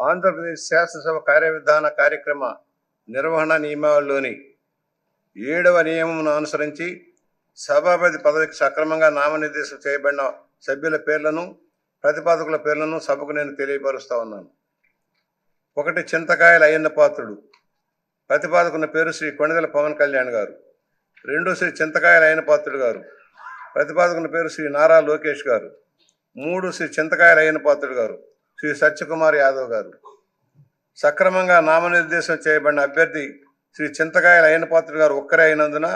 ఆంధ్రప్రదేశ్ శాసనసభ కార్యవిధాన కార్యక్రమ నిర్వహణ నియమావళిలోని ఏడవ నియమమును అనుసరించి సభాపతి పదవికి సక్రమంగా నామనిర్దేశం చేయబడిన సభ్యుల పేర్లను ప్రతిపాదకుల పేర్లను సభకు నేను తెలియపరుస్తా ఉన్నాను. ఒకటి చింతకాయల అయ్యన్న పాత్రుడు. ప్రతిపాదకున్న పేరు శ్రీ కొణిదెల పవన్ కళ్యాణ్ గారు. రెండు శ్రీ చింతకాయల అయ్యన్న పాత్రుడు గారు. ప్రతిపాదకున్న పేరు శ్రీ నారా లోకేష్ గారు. మూడు శ్రీ చింతకాయల అయ్యన్న పాత్రుడు గారు. శ్రీ సత్యకుమార్ యాదవ్ గారు. సక్రమంగా నామనిర్దేశం చేయబడిన అభ్యర్థి శ్రీ చింతకాయల అయ్యనపాత్రుడు గారు ఒక్కరే అయినందున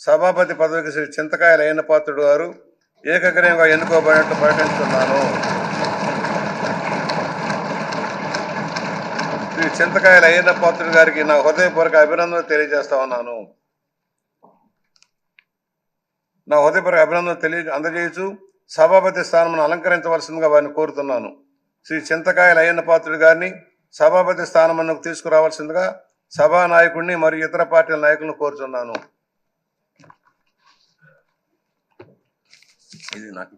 సభాపతి పదవికి శ్రీ చింతకాయల అయ్యనపాత్రుడు గారు ఏకగ్రీవంగా ఎన్నుకోబడినట్టు ప్రకటిస్తున్నాను. శ్రీ చింతకాయల అయ్యనపాత్రుడు గారికి నా హృదయపూర్వక అభినందనలు తెలియజేస్తా ఉన్నాను. నా హృదయపూర్వక అభినందనలు తెలియ అందజేయచ్చు సభాపతి స్థానం అలంకరించవలసిందిగా వారిని కోరుతున్నాను. శ్రీ చింతకాయల అయ్యన్న పాత్రుడు గారిని సభాపతి స్థానమునకు తీసుకురావాల్సిందిగా సభా నాయకుడిని మరియు ఇతర పార్టీల నాయకులను కోరుతున్నాను ఇది నాకు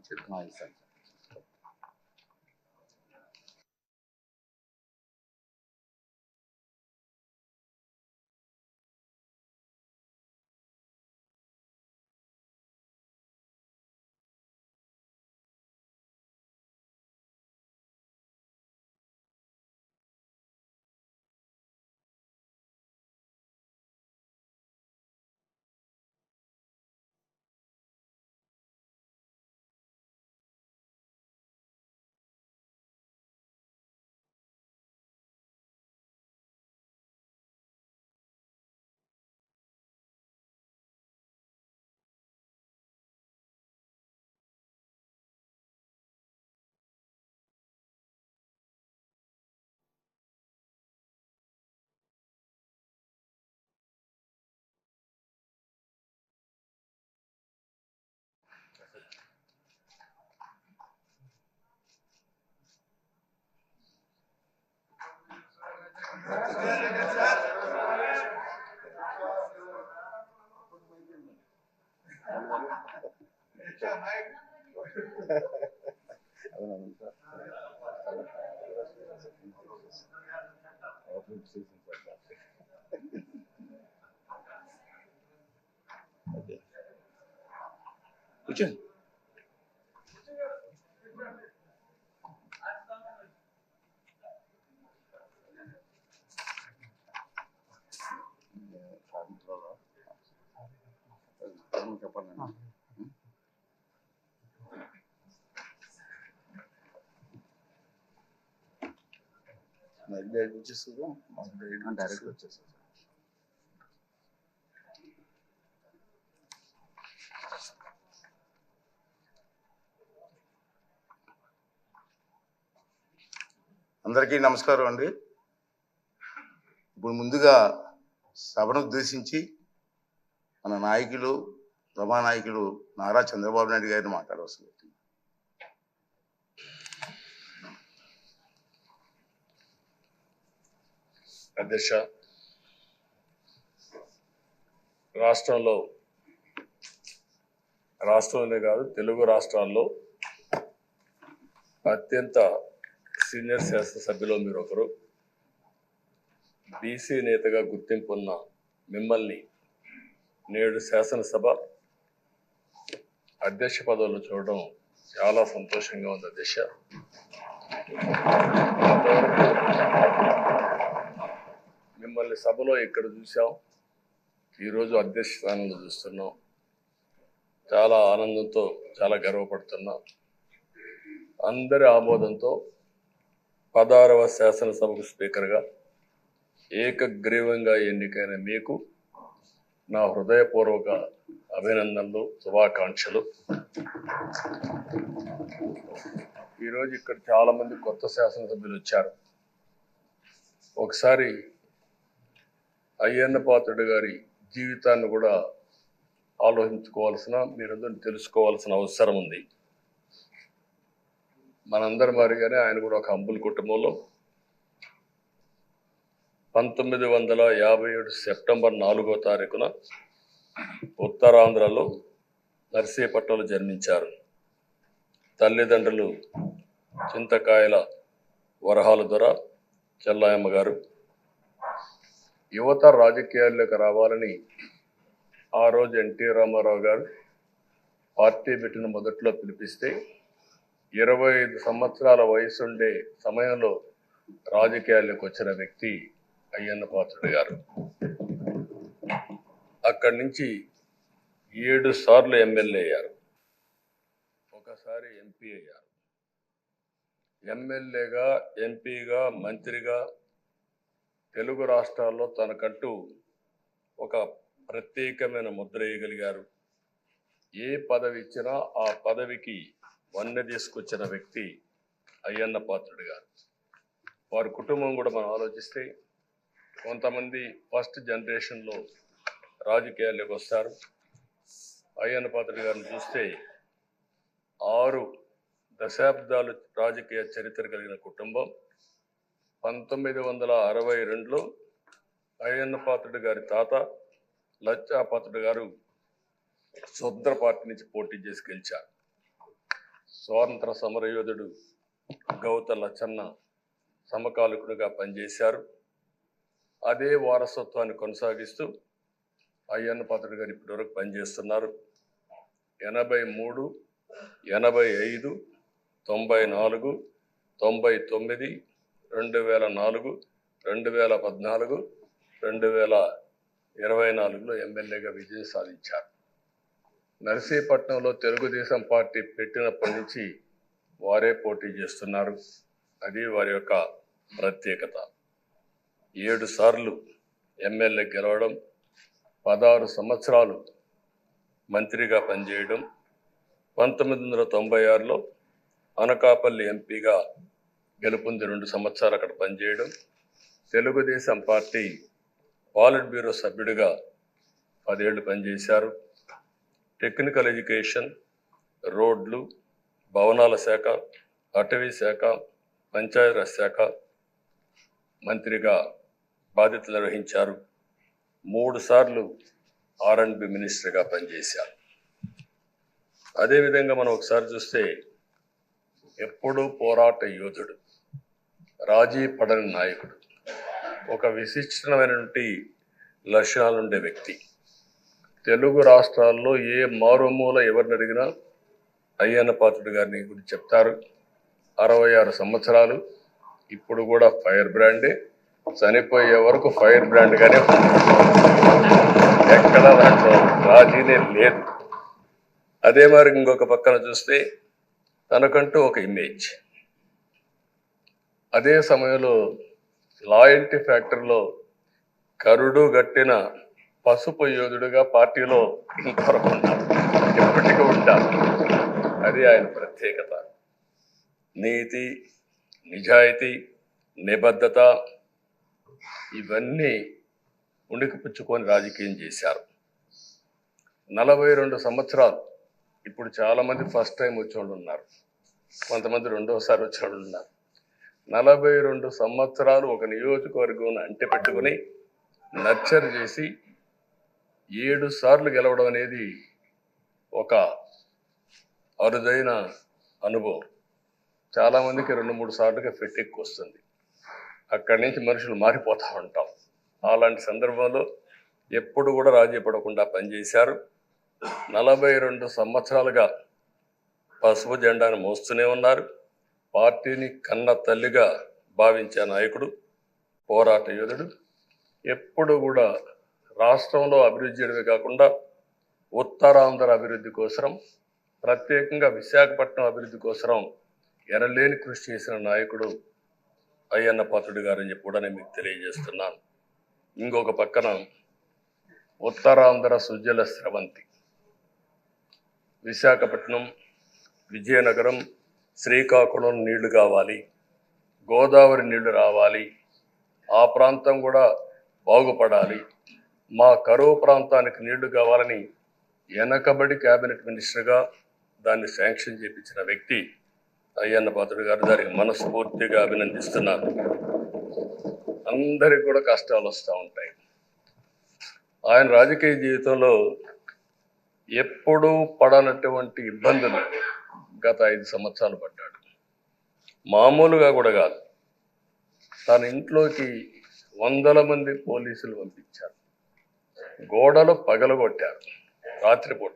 okay. డైరెక్ట్ వచ్చేస్తుందా డైరెక్ట్ వచ్చేస్తుంది అందరికీ నమస్కారం అండి. ఇప్పుడు ముందుగా సభను ఉద్దేశించి మన నాయకులు సభానాయకుడు నారా చంద్రబాబు నాయుడు గారిని మాట్లాడవలసింది అధ్యక్ష రాష్ట్రంలో రాష్ట్రంలోనే కాదు తెలుగు రాష్ట్రాల్లో అత్యంత సీనియర్ శాసనసభ్యులో మీరు ఒకరు. బీసీ నేతగా గుర్తింపు ఉన్న మిమ్మల్ని నేడు శాసనసభ అధ్యక్ష పదవులు చూడడం చాలా సంతోషంగా ఉంది అధ్యక్ష. మిమ్మల్ని సభలో ఇక్కడ చూసాం ఈరోజు అధ్యక్ష స్థానంలో చూస్తున్నాం. చాలా ఆనందంతో చాలా గర్వపడుతున్నాం. అందరి ఆమోదంతో పదహారవ శాసనసభకు స్పీకర్గా ఏకగ్రీవంగా ఎన్నికైన మీకు నా హృదయపూర్వక అభినందనలు శుభాకాంక్షలు. ఈరోజు ఇక్కడ చాలా మంది కొత్త శాసనసభ్యులు వచ్చారు. ఒకసారి అయ్యన్న పాత్రుడు గారి జీవితాన్ని కూడా ఆలోచించుకోవాల్సిన మీరందరూ తెలుసుకోవాల్సిన అవసరం ఉంది. మనందరి మారిగానే ఆయన కూడా ఒక అంబుల్ కుటుంబంలో. పంతొమ్మిది వందల యాభై ఏడు సెప్టెంబర్ నాలుగో తారీఖున ఉత్తరాంధ్రలో నర్సీపట్నంలో జన్మించారు. తల్లిదండ్రులు చింతకాయల వరహాల దొర చెల్లాయమ్మ గారు యువత రాజకీయాల్లోకి రావాలని ఆ రోజు ఎన్టీ రామారావు గారు పార్టీ పెట్టిన మొదట్లో పిలిపిస్తే ఇరవై ఐదు సంవత్సరాల వయసు ఉండే సమయంలో రాజకీయాల్లోకి వచ్చిన వ్యక్తి అయ్యన్న పాత్రుడు గారు. అక్కడి నుంచి ఏడు సార్లు ఎమ్మెల్యే అయ్యారు. ఒకసారి ఎంపీ అయ్యారు. ఎమ్మెల్యేగా ఎంపీగా మంత్రిగా తెలుగు రాష్ట్రాల్లో తనకంటూ ఒక ప్రత్యేకమైన ముద్ర వేయగలిగారు. ఏ పదవి ఇచ్చినా ఆ పదవికి వన్నె తీసుకొచ్చిన వ్యక్తి అయ్యన్న పాత్రుడు గారు. వారి కుటుంబం కూడా మనం ఆలోచిస్తే కొంతమంది ఫస్ట్ జనరేషన్లో రాజకీయాల్లోకి వస్తారు. అయ్యన్న పాత్రుడు గారిని చూస్తే ఆరు దశాబ్దాలు రాజకీయ చరిత్ర కలిగిన కుటుంబం. పంతొమ్మిది వందల అరవై రెండులో అయ్యన్న పాత్రుడు గారి తాత లచ్చా పాత్రుడు గారు స్వతంత్ర పార్టీ నుంచి పోటీ చేసి గెలిచారు. స్వాతంత్ర సమరయోధుడు గౌత లచ్చన్న సమకాలికుడిగా పనిచేశారు. అదే వారసత్వాన్ని కొనసాగిస్తూ అయ్యన్న పాత్రుడు గారు ఇప్పటివరకు పనిచేస్తున్నారు. ఎనభై మూడు ఎనభై ఐదు తొంభై నాలుగు తొంభై తొమ్మిది రెండు వేల నాలుగు రెండు వేల పద్నాలుగు రెండు వేల ఇరవై నాలుగులో ఎమ్మెల్యేగా విజయం సాధించారు. నర్సీపట్నంలో తెలుగుదేశం పార్టీ పెట్టినప్పటి నుంచి వారే పోటీ చేస్తున్నారు. అది వారి యొక్క ప్రత్యేకత. ఏడు సార్లు ఎమ్మెల్యే గెలవడం పదహారు సంవత్సరాలు మంత్రిగా పనిచేయడం పంతొమ్మిది వందల తొంభై ఆరులో అనకాపల్లి ఎంపీగా గెలుపొంది రెండు సంవత్సరాలు అక్కడ పనిచేయడం తెలుగుదేశం పార్టీ పాలిట్ బ్యూరో సభ్యుడిగా పదేళ్ళు పనిచేశారు. టెక్నికల్ ఎడ్యుకేషన్ రోడ్లు భవనాల శాఖ అటవీ శాఖ పంచాయతీరాజ్ శాఖ మంత్రిగా బాధ్యతలు నిర్వహించారు. మూడు సార్లు ఆర్ అండ్ బి మినిస్టర్గా పనిచేశారు. అదేవిధంగా మనం ఒకసారి చూస్తే ఎప్పుడూ పోరాట యోధుడు రాజీ పడని నాయకుడు ఒక విశిష్టమైనటువంటి లక్షణాలు ఉండే వ్యక్తి. తెలుగు రాష్ట్రాల్లో ఏ మారుమూల ఎవరిని అడిగినా అయ్యన్న పాత్రుడు గారిని గురించి చెప్తారు. అరవై ఆరు సంవత్సరాలు ఇప్పుడు కూడా ఫైర్ బ్రాండే. చనిపోయే వరకు ఫైర్ బ్రాండ్గానే ఎక్కడ దాంట్లో రాజీనే లేదు. అదే మరి ఇంకొక పక్కన చూస్తే తనకంటూ ఒక ఇమేజ్ అదే సమయంలో లాయల్టీ ఫ్యాక్టరీలో కరుడు గట్టిన పసుపు యోధుడుగా పార్టీలో ఇంతవరకు ఉన్నారు ఎప్పటికీ ఉంటారు అది ఆయన ప్రత్యేకత. నీతి నిజాయితీ నిబద్ధత ఇవన్నీ ఉణికిపుచ్చుకొని రాజకీయం చేశారు. నలభై రెండు సంవత్సరాలు ఇప్పుడు చాలామంది ఫస్ట్ టైం వచ్చేవాళ్ళు ఉన్నారు కొంతమంది రెండోసారి వచ్చేవాళ్ళు ఉన్నారు నలభై రెండు సంవత్సరాలు ఒక నియోజకవర్గం అంటె పెట్టుకుని నర్చర్ చేసి ఏడు సార్లు గెలవడం అనేది ఒక అరుదైన అనుభవం. చాలామందికి రెండు మూడు సార్లుగా ఫిట్ ఎక్కువ వస్తుంది అక్కడి నుంచి మనుషులు మారిపోతూ ఉంటాం. అలాంటి సందర్భంలో ఎప్పుడు కూడా రాజీ పడకుండా పనిచేశారు. నలభై రెండు సంవత్సరాలుగా పసుపు జెండాను మోస్తూనే ఉన్నారు. పార్టీని కన్న తల్లిగా భావించే నాయకుడు పోరాట యోధుడు. ఎప్పుడు కూడా రాష్ట్రంలో అభివృద్ధి చేయడమే కాకుండా ఉత్తరాంధ్ర అభివృద్ధి కోసం ప్రత్యేకంగా విశాఖపట్నం అభివృద్ధి కోసం ఎనలేని కృషి చేసిన నాయకుడు అయ్యన్న పాత్రుడు గారని చెప్పి కూడా నేను మీకు తెలియజేస్తున్నాను. ఇంకొక పక్కన ఉత్తరాంధ్ర సుజల స్రవంతి. విశాఖపట్నం విజయనగరం శ్రీకాకుళం నీళ్ళు కావాలి గోదావరి నీళ్ళు రావాలి ఆ ప్రాంతం కూడా బాగుపడాలి మా కరువు ప్రాంతానికి నీళ్ళు కావాలని వెనకబడి క్యాబినెట్ మినిస్టర్గా దాన్ని శాంక్షన్ చేపించిన వ్యక్తి అయ్యన్న పాత్రుడు గారు దానికి మనస్ఫూర్తిగా అభినందిస్తున్నాను అందరికి కూడా కష్టాలు వస్తూ ఉంటాయి. ఆయన రాజకీయ జీవితంలో ఎప్పుడూ పడనటువంటి ఇబ్బందులు గత ఐదు సంవత్సరాలు పడ్డాడు. మామూలుగా కూడా కాదు. తన ఇంట్లోకి వందల మంది పోలీసులు పంపించారు. గోడలు పగలగొట్టారు. రాత్రిపూట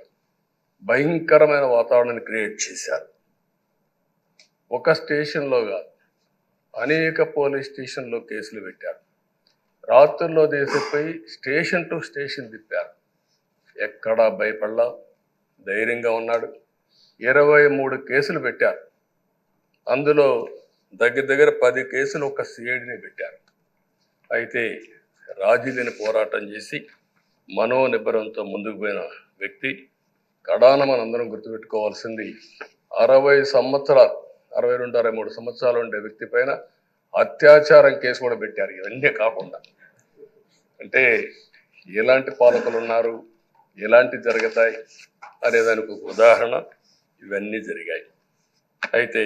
భయంకరమైన వాతావరణాన్ని క్రియేట్ చేశారు. ఒక స్టేషన్లోగా అనేక పోలీస్ స్టేషన్లో కేసులు పెట్టారు. రాత్రుల్లో దేశపై స్టేషన్ టు స్టేషన్ తిప్పారు. ఎక్కడా భయపడలా ధైర్యంగా ఉన్నాడు. ఇరవై మూడు కేసులు పెట్టారు. అందులో దగ్గర దగ్గర పది కేసులు ఒక సిఐడిని పెట్టారు. అయితే రాజీలేని పోరాటం చేసి మనోనిబ్బరంతో ముందుకు పోయిన వ్యక్తి కడాన మనందరం గుర్తుపెట్టుకోవాల్సింది అరవై సంవత్సరాలు అరవై రెండు అరవై మూడు సంవత్సరాలు ఉండే వ్యక్తి పైన అత్యాచారం కేసు కూడా పెట్టారు. ఇవన్నీ కాకుండా అంటే ఎలాంటి పాలకులు ఉన్నారు ఎలాంటి జరుగుతాయి అనేదానికి ఒక ఉదాహరణ ఇవన్నీ జరిగాయి. అయితే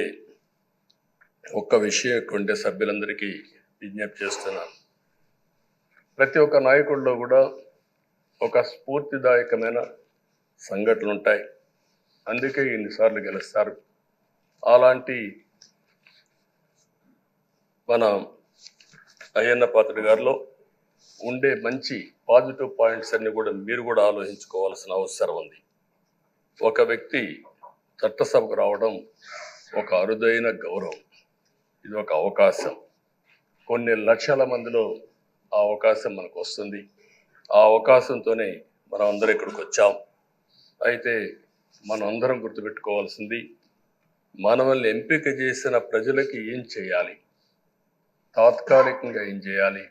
ఒక్క విషయం ఉండే సభ్యులందరికీ విజ్ఞప్తి చేస్తున్నాను ప్రతి ఒక్క నాయకుల్లో కూడా ఒక స్ఫూర్తిదాయకమైన సంఘటనలు ఉంటాయి అందుకే ఇన్నిసార్లు గెలుస్తారు. అలాంటి మన అయ్యన్న పాత్రుడి గారిలో ఉండే మంచి పాజిటివ్ పాయింట్స్ అన్ని కూడా మీరు కూడా ఆలోచించుకోవాల్సిన అవసరం ఉంది. ఒక వ్యక్తి చట్టసభకు రావడం ఒక అరుదైన గౌరవం. ఇది ఒక అవకాశం. కొన్ని లక్షల మందిలో ఆ అవకాశం మనకు వస్తుంది. ఆ అవకాశంతోనే మనం అందరం ఇక్కడికి వచ్చాం. అయితే మనం అందరం గుర్తుపెట్టుకోవాల్సింది మనల్ని ఎంపిక చేసిన ప్రజలకి ఏం చేయాలి? తాత్కాలికంగా ఏం చేయాలి?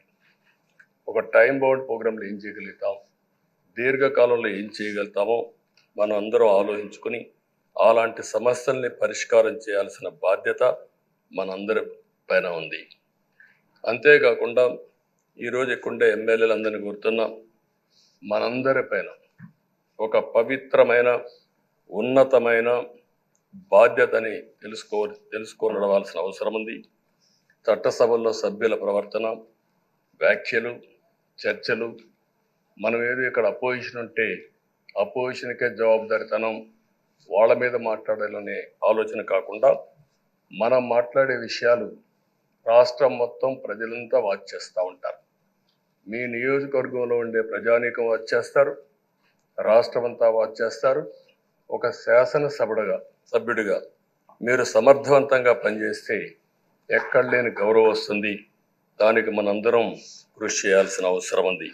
ఒక టైం బౌండ్ ప్రోగ్రాంలో ఏం చేయగలుగుతాం? దీర్ఘకాలంలో ఏం చేయగలుగుతామో మనం అందరం ఆలోచించుకొని అలాంటి సమస్యల్ని పరిష్కారం చేయాల్సిన బాధ్యత మనందరి పైన ఉంది. అంతేకాకుండా ఈరోజు ఎక్కుండే ఎమ్మెల్యేలందరినీ కోరుతున్నాం మనందరి పైన ఒక పవిత్రమైన ఉన్నతమైన బాధ్యతని తెలుసుకో తెలుసుకొని అవసరం ఉంది చట్టసభల్లో సభ్యుల ప్రవర్తన వ్యాఖ్యలు చర్చలు మనం ఏదో ఇక్కడ అపోజిషన్ ఉంటే అపోజిషన్కే జవాబుదారితనం వాళ్ళ మీద మాట్లాడాలనే ఆలోచన కాకుండా మనం మాట్లాడే విషయాలు రాష్ట్రం మొత్తం ప్రజలంతా వాచ్ చేస్తూ ఉంటారు. మీ నియోజకవర్గంలో ఉండే ప్రజానీకం వాచ్ చేస్తారు రాష్ట్రం అంతా వాచ్ చేస్తారు ఒక శాసనసభ్యుడిగా సభ్యుడిగా మీరు సమర్థవంతంగా పనిచేస్తే ఎక్కడ లేని గౌరవం వస్తుంది. దానికి మనందరం కృషి చేయాల్సిన అవసరం ఉంది.